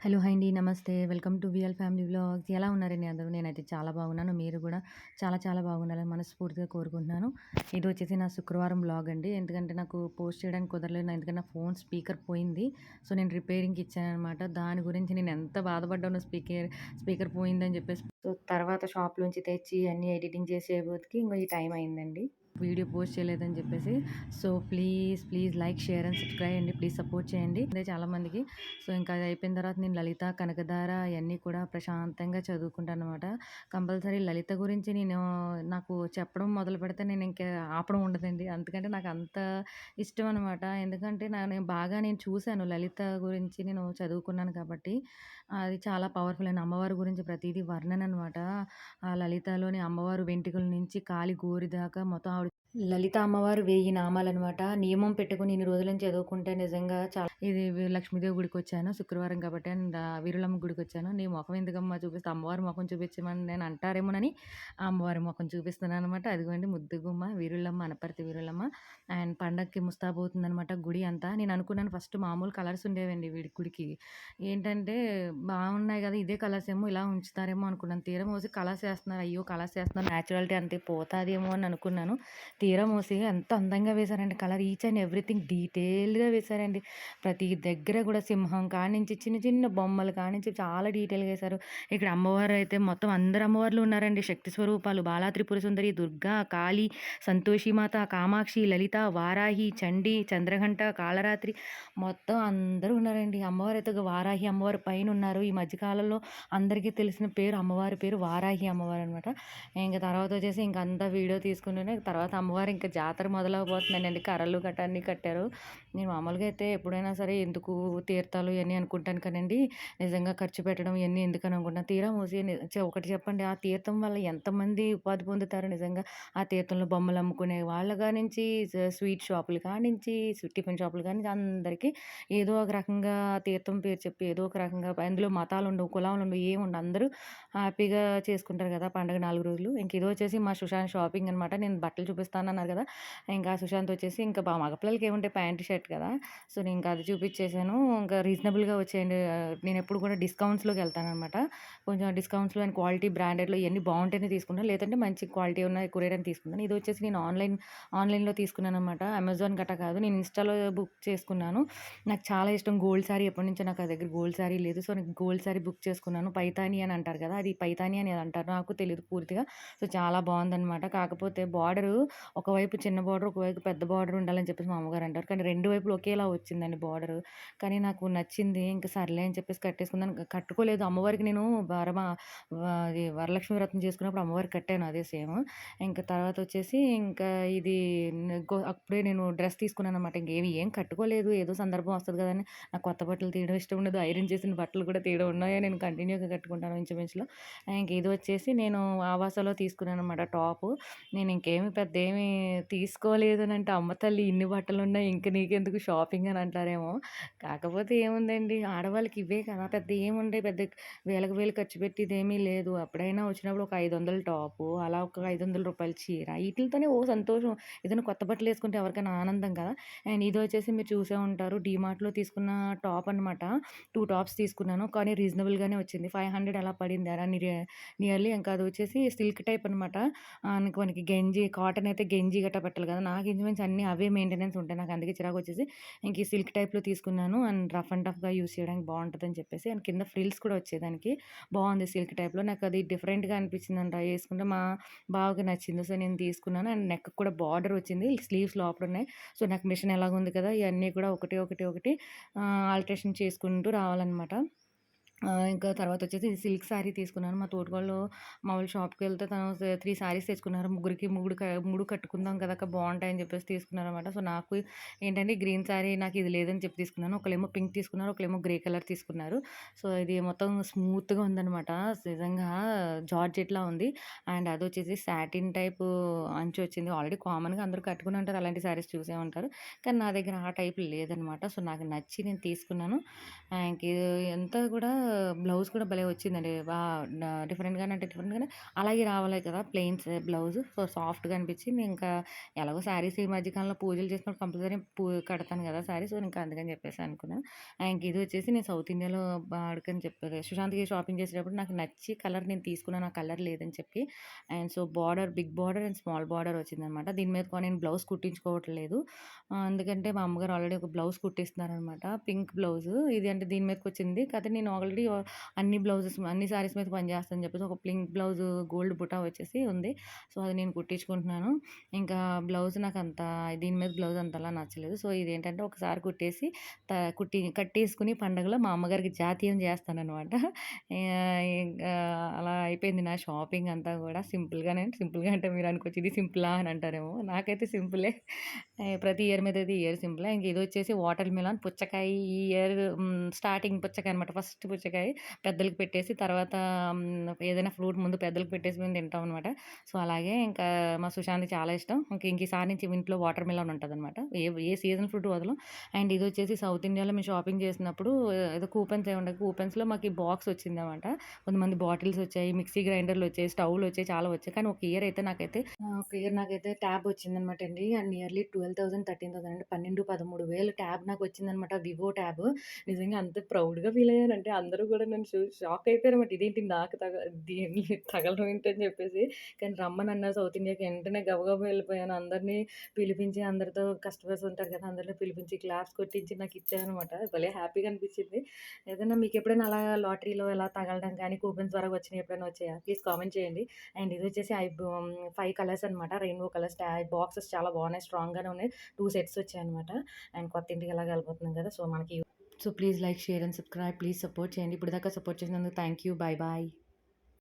Hello! Hi అండి. నమస్తే. Welcome to VL family vlogs. ఎలా ఉన్నారండి అందరూ? నేనైతే చాలా బాగున్నాను. మీరు కూడా చాలా చాలా బాగుండాలని మనస్ఫూర్తిగా కోరుకుంటున్నాను. ఇది వచ్చేసి నా శుక్రవారం వ్లాగ్ అండి. ఎందుకంటే నాకు పోస్ట్ చేయడానికి కుదరలేదు. ఎందుకంటే నా ఫోన్ స్పీకర్ పోయింది. సో, నేను రిపేరింగ్‌కి ఇచ్చానమాట దాని గురించి నేను ఎంత బాధపడ్డాను స్పీకర్ స్పీకర్ పోయిందని చెప్పేసి. సో, తర్వాత షాప్‌లోంచి తెచ్చి అన్నీ ఎడిటింగ్ చేసేపటికి ఇంకో ఈ టైం అయిందండి. వీడియో పోస్ట్ చేయలేదని చెప్పేసి. So, please, please like, share and subscribe అండి. ప్లీజ్ సపోర్ట్ చేయండి. అదే చాలామందికి. సో, ఇంకా అది అయిపోయిన తర్వాత నేను లలిత, కనకధార అవన్నీ కూడా ప్రశాంతంగా చదువుకుంటాను అనమాట కంపల్సరీ లలిత గురించి నేను నాకు చెప్పడం మొదలు పెడితే నేను ఇంకా ఆపడం ఉండదండి. ఎందుకంటే నాకు అంత ఇష్టం అనమాట. ఎందుకంటే నా నేను బాగా నేను చూశాను లలిత గురించి నేను చదువుకున్నాను కాబట్టి. అది చాలా పవర్‌ఫుల్ అండ్ అమ్మవారి గురించి ప్రతిదీ వర్ణన అనమాట. ఆ లలితలోని అమ్మవారు వెంట్రుకల నుంచి కాలి గోరి దాకా మొత్తం ఆవిడ లలిత అమ్మవారు వెయ్యి నామాలన్నమాట నియమం పెట్టుకుని ఇన్ని రోజుల నుంచి చదువుకుంటే నిజంగా చాలా ఇది లక్ష్మీదేవి గుడికి వచ్చాను శుక్రవారం కాబట్టి అండ్ వీరులమ్మ గుడికొచ్చాను. నీ మొఖం ఎందుకమ్మా చూపిస్తే అమ్మవారి మొఖం చూపించమని నేను అంటారేమోనని అమ్మవారి అమ్మవారి మొఖం చూపిస్తున్నాననమాట. అదిగోండి ముద్దుగుమ్మ వీరులమ్మ, అనపర్తి వీరులమ్మ. అండ్ పండగకి ముస్తాబోతుందనమాట గుడి అంతా. నేను అనుకున్నాను ఫస్ట్ మామూలు కలర్స్ ఉండేవండి వీడి గుడికి. ఏంటంటే బాగున్నాయి కదా! ఇదే కలర్స్ ఏమో ఇలా ఉంచుతారేమో అనుకున్నాను. తీరం మూసి కలర్స్ వేస్తున్నారు అయ్యో! కలర్స్ వేస్తున్నారు న్యాచురాలిటీ అంతే పోతాదేమో అని అనుకున్నాను. తీరా మూసి ఎంత అందంగా వేశారండి కలర్ ఈచ్ అండ్ ఎవ్రీథింగ్ డీటెయిల్గా వేశారండి. ప్రతి దగ్గర కూడా సింహం కానించి చిన్న చిన్న బొమ్మలు కానించి చాలా డీటెయిల్‌గా వేశారు ఇక్కడ అమ్మవారు అయితే మొత్తం అందరు అమ్మవార్లు ఉన్నారండి. శక్తి స్వరూపాలు బాలా త్రిపుర సుందరి, దుర్గా, కాళి, సంతోషిమాత, కామాక్షి, లలిత, వారాహి, చండి, చంద్రఘంట, కాళరాత్రి మొత్తం అందరూ ఉన్నారండి. అమ్మవారు అయితే వారాహి అమ్మవారు పైనున్నారు. ఈ మధ్యకాలంలో అందరికీ తెలిసిన పేరు అమ్మవారి పేరు వారాహి అమ్మవారు అనమాట ఇంకా తర్వాత వచ్చేసి ఇంకంతా వీడియో తీసుకుంటూనే తర్వాత అమ్మ అమ్మవారు ఇంకా జాతర మొదలవబోతుందండి కర్రలు గట్ట అన్నీ కట్టారు. నేను మామూలుగా అయితే ఎప్పుడైనా సరే ఎందుకు తీర్థాలు ఇవన్నీ అనుకుంటాను కానండి. నిజంగా ఖర్చు పెట్టడం ఇవన్నీ ఎందుకని అనుకుంటాను. తీరా మూసి ఒకటి చెప్పండి ఆ తీర్థం వల్ల ఎంతమంది ఉపాధి పొందుతారు నిజంగా. ఆ తీర్థంలో బొమ్మలు అమ్ముకునే వాళ్ళ నుంచి స్వీట్ షాపులు కానించి, టిఫిన్ షాపులు కానించి అందరికీ ఏదో ఒక రకంగా తీర్థం పేరు చెప్పి ఏదో ఒక రకంగా అందులో మతాలు ఉండవు మతాలుండవు, కులాలుండవు ఏముండవు. అందరూ హ్యాపీగా చేసుకుంటారు కదా! పండుగ నాలుగు రోజులు. ఇంక ఇది వచ్చేసి మా సుశాంత్ షాపింగ్ అనమాట. నేను బట్టలు చూపిస్తాను అన్నారు కదా! ఇంకా సుశాంత్ వచ్చేసి ఇంకా బా మగపిల్లలకి ఏముంటే ప్యాంట్, షర్ట్ కదా! సో, నేను ఇంకా అది చూపిచ్చేసాను. ఇంకా రీజనబుల్‌గా వచ్చేయండి నేను ఎప్పుడు కూడా డిస్కౌంట్స్‌లోకి వెళ్తాను అనమాట కొంచెం డిస్కౌంట్స్‌లో అండ్ క్వాలిటీ బ్రాండెడ్‌లో ఇవన్నీ బావుంటేనే తీసుకుంటాను. లేదంటే మంచి క్వాలిటీ ఉన్న కొరియర్ అని తీసుకుంటాను. ఇది వచ్చేసి నేను ఆన్‌లైన్ ఆన్‌లైన్‌లో తీసుకున్నాను అనమాట అమెజాన్ గట్టా కాదు. నేను ఇన్‌స్టాలో బుక్ చేసుకున్నాను. నాకు చాలా ఇష్టం గోల్డ్ శారీ ఎప్పటినుంచో నాకు ఆ దగ్గర గోల్డ్ శారీ లేదు. సో, నేను గోల్డ్ శారీ బుక్ చేసుకున్నాను. పైతాని అని అంటారు కదా! అది పైతాని అని అంటారు. నాకు తెలియదు పూర్తిగా. సో, చాలా బాగుందనమాట కాకపోతే బార్డరు ఒకవైపు చిన్న బార్డర్, ఒకవైపు పెద్ద బార్డర్ ఉండాలని చెప్పేసి మా అమ్మగారు అంటారు. కానీ రెండు వైపులు ఒకేలా వచ్చిందండి బార్డర్ కానీ నాకు నచ్చింది. ఇంక సర్లే అని చెప్పేసి కట్టేసుకున్నాను. కట్టుకోలేదు అమ్మవారికి నేను వరమ అది వరలక్ష్మి వ్రతం చేసుకున్నప్పుడు అమ్మవారికి కట్టాను అదే సేమ్. ఇంకా తర్వాత వచ్చేసి ఇంకా ఇది అప్పుడే నేను డ్రెస్ తీసుకున్నాను అనమాట ఇంకేమి ఏం కట్టుకోలేదు. ఏదో సందర్భం వస్తుంది కదని నాకు కొత్త బట్టలు తీయడం ఇష్టం ఉండదు. ఐరన్ చేసిన బట్టలు కూడా తీయడం ఉన్నాయో నేను కంటిన్యూగా కట్టుకుంటాను ఇంచుమించులో. ఇంక ఇది వచ్చేసి నేను ఆవాసాలో తీసుకున్నాననమాట టాప్ నేను ఇంకేమి పెద్ద ఏమి తీసుకోలేదనంటే అమ్మ తల్లి ఇన్ని బట్టలు ఉన్నాయి ఇంక నీకెందుకు షాపింగ్ అని అంటారేమో. కాకపోతే ఏముందండి ఆడవాళ్ళకి ఇవే కదా! పెద్ద ఏముండే పెద్ద వేలకు వేలు ఖర్చు పెట్టేదేమీ లేదు. అప్పుడైనా వచ్చినప్పుడు ఒక 500 టాపు అలా ఒక ఐదు వందల రూపాయలు చీర వీటితోనే ఓ సంతోషం. ఏదైనా కొత్త బట్టలు వేసుకుంటే ఎవరికైనా ఆనందం కదా! అండ్ ఇది వచ్చేసి మీరు చూసే ఉంటారు. డీమార్ట్‌లో తీసుకున్న టాప్ అనమాట. టూ టాప్స్ తీసుకున్నాను. కానీ రీజనబుల్‌గానే వచ్చింది. 500 అలా పడింది. అలా నియర్లీ ఇంకా అది వచ్చేసి సిల్క్ టైప్ అనమాట. మనకి గంజి కాటన్ అయితే గెంజి గట్ట పెట్టాలి కదా! నాకు ఇంచుమించు అన్నీ అవే మెయింటెనెన్స్ ఉంటాయి. నాకు అందుకే చిరాకు వచ్చేసి ఇంక ఈ సిల్క్ టైప్‌లో తీసుకున్నాను. అండ్ రఫ్ అండ్ టఫ్‌గా యూజ్ చేయడానికి బాగుంటుందని చెప్పేసి అండ్ కింద ఫ్రిల్స్ కూడా వచ్చేదానికి బాగుంది సిల్క్ టైప్‌లో. నాకు అది డిఫరెంట్‌గా అనిపించిందంట. వేసుకుంటే మా బావకి నచ్చింది. సో, నేను తీసుకున్నాను. అండ్ నెక్ కూడా బార్డర్ వచ్చింది. స్లీవ్స్ లోపల ఉన్నాయి సో, నాకు మిషన్ ఎలాగుంది కదా! ఇవన్నీ కూడా ఒకటి, ఒకటి, ఒకటి ఆల్ట్రేషన్ ఆల్టరేషన్ చేసుకుంటూ రావాలనమాట. ఇంకా తర్వాత వచ్చేసి సిల్క్ శారీ తీసుకున్నాను. మా తోటికోడలు మామూలు షాప్కి వెళ్తే తను త్రీ శారీస్ తెచ్చుకున్నారు. ముగ్గురికి మూడు మూడు కట్టుకుందాం కదక్క బాగుంటాయని చెప్పేసి తీసుకున్నారనమాట. సో, నాకు ఏంటంటే గ్రీన్ శారీ నాకు ఇది లేదని చెప్పి తీసుకున్నాను. ఒకళ్ళేమో పింక్ తీసుకున్నారు. ఒకళ్ళేమో గ్రే కలర్ తీసుకున్నారు. సో, ఇది మొత్తం స్మూత్‌గా ఉందనమాట. నిజంగా జార్జెట్‌లా ఉంది. అండ్ అది వచ్చేసి సాటిన్ టైపు అంచు వచ్చింది. ఆల్రెడీ కామన్‌గా అందరూ కట్టుకుని ఉంటారు. అలాంటి శారీస్ చూసే ఉంటారు. కానీ నా దగ్గర ఆ టైప్ లేదనమాట. సో, నాకు నచ్చి నేను తీసుకున్నాను. ఇంక ఎంత కూడా బ్లౌజ్ కూడా భలే వచ్చిందండి. బా డిఫరెంట్‌గానే అంటే డిఫరెంట్‌గానే అలాగే రావాలి కదా! Plains blouse. సో, సాఫ్ట్‌గా అనిపించింది. ఇంకా ఎలాగో శారీస్ ఈ మధ్యకాలంలో పూజలు చేసినప్పుడు కంపల్సరీ పూ కడతాను కదా! శారీస్ సో, ఇంకా అందుకని చెప్పేసి అనుకున్నాను ఇంక ఇది వచ్చేసి నేను సౌత్ ఇండియాలో వాడుకని చెప్పారు. సుశాంత్‌కి షాపింగ్ చేసేటప్పుడు నాకు నచ్చి కలర్ నేను తీసుకున్నాను. ఆ కలర్ లేదని చెప్పి. And so, border big border and small border వచ్చిందనమాట. దీని మీద కొ నేను బ్లౌజ్ కుట్టించుకోవట్లేదు. ఎందుకంటే మా అమ్మగారు ఆల్రెడీ ఒక బ్లౌజ్ కుట్టిస్తున్నారనమాట. Pink blouse. ఇది అంటే దీని మీదకి వచ్చింది కాకపోతే నేను ఆల్రెడీ అన్ని బ్లౌజెస్ అన్ని శారీస్ మీద పని చెప్పేసి ఒక ప్లింక్ బ్లౌజు గోల్డ్ బుటా వచ్చేసి ఉంది. సో, అది నేను కుట్టించుకుంటున్నాను. ఇంకా బ్లౌజ్ నాకు అంత దీని మీద బ్లౌజ్ అంతలా నచ్చలేదు. సో, ఇదేంటంటే ఒకసారి కుట్టేసి త కుట్టి కట్టేసుకుని పండగలో మా అమ్మగారికి జాతీయం చేస్తానమాట అలా అయిపోయింది నా షాపింగ్ అంతా కూడా సింపుల్‌గానే సింపుల్‌గా అంటే మీరు అనుకోవచ్చు ఇది సింపులా అని అంటారేమో. నాకైతే సింపులే. ప్రతి ఇయర్ మీద అయితే ఇయర్ సింపులే. ఇంక ఇదొచ్చేసి వాటర్ మిలన్ పుచ్చకాయ ఈ ఇయర్ స్టార్టింగ్ పుచ్చకాయ అనమాట. ఫస్ట్ పుచ్చకాయ పెద్దలకు పెట్టేసి తర్వాత ఏదైనా ఫ్రూట్ ముందు పెద్దలకు పెట్టేసి మేము తింటాం అనమాట. సో, అలాగే ఇంకా మా సుశాంత్ చాలా ఇష్టం. ఇంకా ఇంక ఈసారి నుంచి ఇంట్లో వాటర్ మిలన్ ఉంటదనమాట. ఏ ఏ సీజన్ ఫ్రూట్ వదలం. అండ్ ఇది వచ్చేసి సౌత్ ఇండియాలో మేము షాపింగ్ చేసినప్పుడు ఏదో కూపన్స్ ఏమి ఉండవు. కూపన్స్‌లో మాకు ఈ బాక్స్ వచ్చిందన్నమాట కొంతమంది బాటిల్స్ వచ్చాయి, మిక్సీ గ్రైండర్‌లు వచ్చాయి, స్టవ్‌లు వచ్చాయి, చాలా వచ్చాయి. కానీ ఒక ఇయర్ అయితే నాకైతే ఒక ఇయర్ నాకైతే ట్యాబ్ వచ్చిందనమాట అండి. అండ్ నియర్లీ 12,000, 13,000 అంటే 12, 13,000 ట్యాబ్ నాకు వచ్చిందనమాట. Vivo tab. నిజంగా అంత ప్రౌడ్‌గా ఫీల్ అయ్యానంటే అందరూ అందరూ కూడా నన్ను చూ షాక్ అయిపోయారన్నమాట. ఇదేంటి నాకు తగ దీన్ని తగలడం ఏంటని అని చెప్పేసి. కానీ రమ్మనన్నారు సౌత్ ఇండియాకి. వెంటనే గబగబా వెళ్ళిపోయాను. అందరిని పిలిపించి అందరితో కస్టమర్స్ ఉంటారు కదా! అందరిని పిలిపించి క్లాప్స్ కొట్టించి నాకు ఇచ్చాయనమాట భలే హ్యాపీగా అనిపించింది. ఏదైనా మీకు ఎప్పుడైనా అలా లాటరీలో ఇలా తగలడం కానీ కూపన్స్ ద్వారా వచ్చినాయి ఎప్పుడైనా వచ్చాయా? ప్లీజ్ కామెంట్ చేయండి. అండ్ ఇది వచ్చేసి ఐ ఫైవ్ కలర్స్ అనమాట. రెయిన్బో కలర్స్ బాక్సెస్ చాలా బాగున్నాయి. స్ట్రాంగ్‌గానే ఉన్నాయి. టూ సెట్స్ వచ్చాయన్నమాట. అండ్ కొత్త ఇంటికి ఎలా వెళ్ళిపోతున్నాం కదా! సో, మనకి so, please like, share and subscribe. Please support చేయండి. ఇప్పుడు దాకా సపోర్ట్ చేసినందుకు థ్యాంక్ యూ. Bye bye.